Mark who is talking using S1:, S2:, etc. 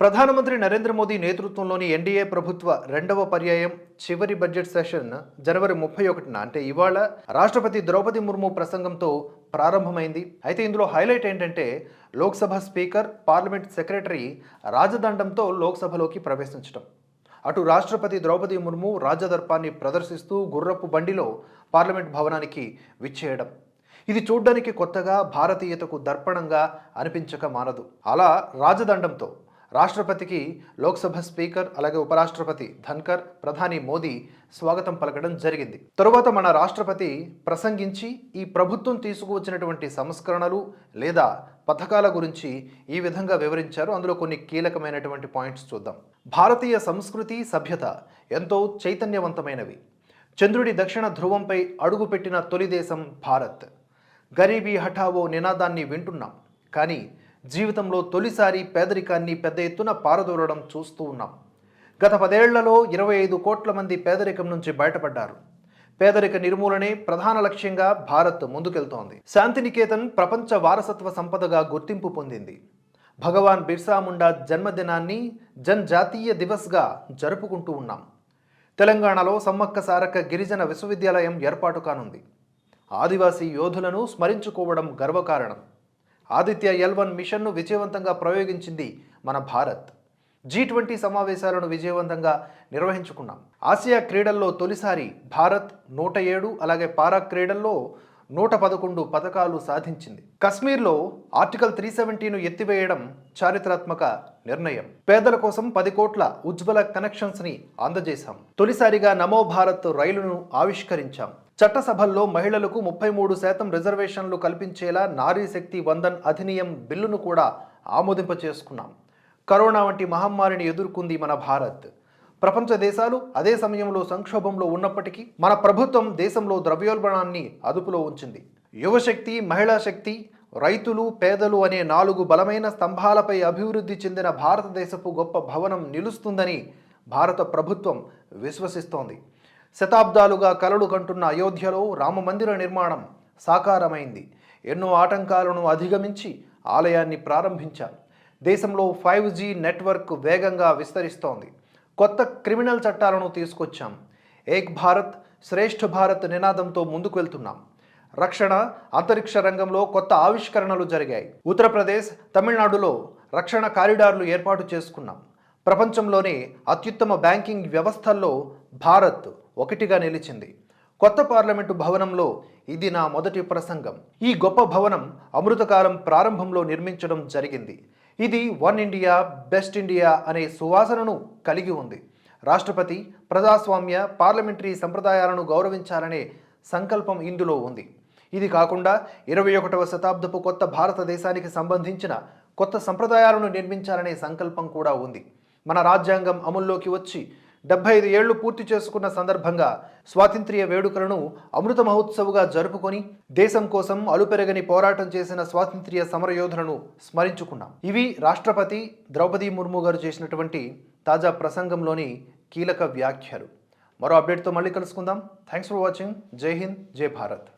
S1: ప్రధానమంత్రి నరేంద్ర మోదీ నేతృత్వంలోని ఎన్డీఏ ప్రభుత్వ రెండవ పర్యాయం చివరి బడ్జెట్ సెషన్ జనవరి ముప్పై ఒకటిన అంటే ఇవాళ రాష్ట్రపతి ద్రౌపది ముర్ము ప్రసంగంతో ప్రారంభమైంది. అయితే ఇందులో హైలైట్ ఏంటంటే లోక్సభ స్పీకర్ పార్లమెంట్ సెక్రటరీ రాజదండంతో లోక్సభలోకి ప్రవేశించడం అటు రాష్ట్రపతి ద్రౌపది ముర్ము రాజదర్పాన్ని ప్రదర్శిస్తూ గుర్రపు బండిలో పార్లమెంట్ భవనానికి విచ్చేయడం. ఇది చూడ్డానికి కొత్తగా భారతీయతకు దర్పణంగా అనిపించక మానదు. అలా రాజదండంతో రాష్ట్రపతికి లోక్సభ స్పీకర్ అలాగే ఉపరాష్ట్రపతి ధన్కర్ ప్రధాని మోదీ స్వాగతం పలకడం జరిగింది. తరువాత మన రాష్ట్రపతి ప్రసంగించి ఈ ప్రభుత్వం తీసుకువచ్చినటువంటి సంస్కరణలు లేదా పథకాల గురించి ఈ విధంగా వివరించారు. అందులో కొన్ని కీలకమైనటువంటి పాయింట్స్ చూద్దాం. భారతీయ సంస్కృతి సభ్యత ఎంతో చైతన్యవంతమైనవి. చంద్రుడి దక్షిణ ధ్రువంపై అడుగుపెట్టిన తొలి దేశం భారత్. గరీబీ హఠావో నినాదాన్ని వింటున్నాం. కానీ జీవితంలో తొలిసారి పేదరికాన్ని పెద్ద ఎత్తున పారదోలడం చూస్తూ ఉన్నాం. గత పదేళ్ళలో ఇరవై ఐదు కోట్ల మంది పేదరికం నుంచి బయటపడ్డారు. పేదరిక నిర్మూలనే ప్రధాన లక్ష్యంగా భారత్ ముందుకెళ్తోంది. శాంతినికేతన్ ప్రపంచ వారసత్వ సంపదగా గుర్తింపు పొందింది. భగవాన్ బిర్సా ముండా జన్మదినాన్ని జన్జాతీయ దివస్గా జరుపుకుంటూ ఉన్నాం. తెలంగాణలో సమ్మక్క సారక్క గిరిజన విశ్వవిద్యాలయం ఏర్పాటు కానుంది. ఆదివాసీ యోధులను స్మరించుకోవడం గర్వకారణం. ఆదిత్య ఎల్ వన్ మిషన్ను విజయవంతంగా ప్రయోగించింది మన భారత్. జీ ట్వంటీ సమావేశాలను విజయవంతంగా నిర్వహించుకున్నాం. ఆసియా క్రీడల్లో తొలిసారి భారత్ నూట ఏడు అలాగే పారా క్రీడల్లో నూట పదకొండు పథకాలు సాధించింది. కశ్మీర్లో ఆర్టికల్ త్రీ సెవెంటీను ఎత్తివేయడం చారిత్రాత్మక నిర్ణయం. పేదల కోసం పది కోట్ల ఉజ్వల కనెక్షన్స్ని అందజేశాం. తొలిసారిగా నమో భారత్ రైలును ఆవిష్కరించాం. చట్టసభల్లో మహిళలకు ముప్పై మూడు శాతం రిజర్వేషన్లు కల్పించేలా నారీ శక్తి వందన్ అధినియం బిల్లును కూడా ఆమోదింప చేసుకున్నాం కరోనా వంటి మహమ్మారిని ఎదుర్కొంది మన భారత్. ప్రపంచ దేశాలు అదే సమయంలో సంక్షోభంలో ఉన్నప్పటికీ మన ప్రభుత్వం దేశంలో ద్రవ్యోల్బణాన్ని అదుపులో ఉంచింది. యువశక్తి మహిళా శక్తి రైతులు పేదలు అనే నాలుగు బలమైన స్తంభాలపై అభివృద్ధి చెందిన భారతదేశపు గొప్ప భవనం నిలుస్తుందని భారత ప్రభుత్వం విశ్వసిస్తోంది. శతాబ్దాలుగా కలలు కంటున్న అయోధ్యలో రామమందిర నిర్మాణం సాకారమైంది. ఎన్నో ఆటంకాలను అధిగమించి ఆలయాన్ని ప్రారంభించాం దేశంలో ఫైవ్ జీ నెట్వర్క్ వేగంగా విస్తరిస్తోంది. కొత్త క్రిమినల్ చట్టాలను తీసుకొచ్చాం. ఏక్ భారత్ శ్రేష్ఠ భారత్ నినాదంతో ముందుకు వెళ్తున్నాం రక్షణ అంతరిక్ష రంగంలో కొత్త ఆవిష్కరణలు జరిగాయి. ఉత్తరప్రదేశ్ తమిళనాడులో రక్షణ కారిడార్లు ఏర్పాటు చేసుకున్నాం. ప్రపంచంలోనే అత్యుత్తమ బ్యాంకింగ్ వ్యవస్థల్లో భారత్ ఒకటిగా నిలిచింది. కొత్త పార్లమెంటు భవనంలో ఇది నా మొదటి ప్రసంగం. ఈ గొప్ప భవనం అమృతకాలం ప్రారంభంలో నిర్మించడం జరిగింది. ఇది వన్ ఇండియా బెస్ట్ ఇండియా అనే సువాసనను కలిగి ఉంది. రాష్ట్రపతి ప్రజాస్వామ్య పార్లమెంటరీ సంప్రదాయాలను గౌరవించాలనే సంకల్పం ఇందులో ఉంది. ఇది కాకుండా ఇరవై ఒకటవ శతాబ్దపు కొత్త భారతదేశానికి సంబంధించిన కొత్త సంప్రదాయాలను నిర్మించాలనే సంకల్పం కూడా ఉంది. మన రాజ్యాంగం అమల్లోకి వచ్చి డెబ్బై ఐదు ఏళ్ళు పూర్తి చేసుకున్న సందర్భంగా స్వాతంత్ర్య వేడుకలను అమృత మహోత్సవ్గా జరుపుకొని దేశం కోసం అలుపెరగని పోరాటం చేసిన స్వాతంత్ర్య సమరయోధులను స్మరించుకున్నాం. ఇవి రాష్ట్రపతి ద్రౌపది ముర్ము గారు చేసినటువంటి తాజా ప్రసంగంలోని కీలక వ్యాఖ్యలు. మరో అప్డేట్తో మళ్ళీ కలుసుకుందాం. Thanks for watching. Jai Hind Jai Bharat.